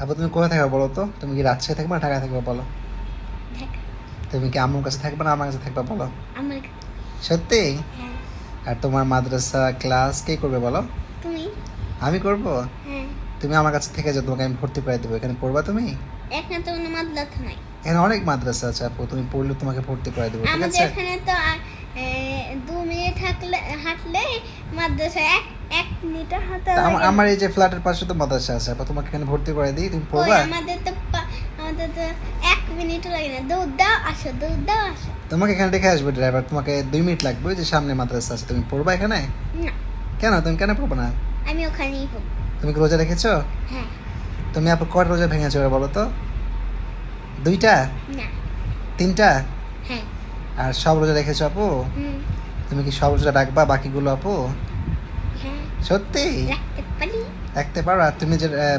আপু তুমি কোথায় থাকবে বলো তো? তুমি কি রাজশাহী থাকবে না ঢাকায় থাকবে বলো? তুমি কি আম্মুর কাছে থাকবে না আমার কাছে থাকবে বলো? আমার সত্যি? হ্যাঁ। আর তোমার মাদ্রাসা ক্লাস কে করবে বলো? তুমি? আমি করব? হ্যাঁ। তুমি আমার কাছে থেকে যাও তোমাকে আমি ভর্তি করে দেবো। এখানে পড়বা তুমি? এখানে তো কোনো মাদ্রাসা নাই। এখানে অনেক মাদ্রাসা আছে আপু তুমি পড়লে তোমাকে ভর্তি করে দেবো ঠিক আছে? এখানে তো দু মিনিট হাঁটলে হাঁটলে মাদ্রাসা এক আমার- এই যে ফ্ল্যাটের পাশে তো মাদ্রাসা আছে আপু তোমাকে এখানে ভর্তি করে দিই তুমি পড়বা? আমাদের তো আমাদের তো এক মিনিট লাগে না। দৌড় দাও আসো দৌড় দাও আসো। তোমাকে এখানে রেখে আসবে ড্রাইভার তোমাকে দুই মিনিট লাগবে যে সামনে মাদ্রাসা আছে তুমি পড়বা এখানে? না। কেন? তুমি কেন পড়বে না? আমি ওখানেই পড়ব। তুমি কি রোজা রেখেছো? হ্যাঁ। তুমি আপু কয় রোজা ভেঙেছো বলো তো? দুইটা? না। তিনটা? হ্যাঁ। আর সব রোজা রেখেছো আপু? তুমি কি সব রোজা রাখবা বাকিগুলো আপু? সত্যি? রাখতে পারি। পারো আর তুমি যে আহ,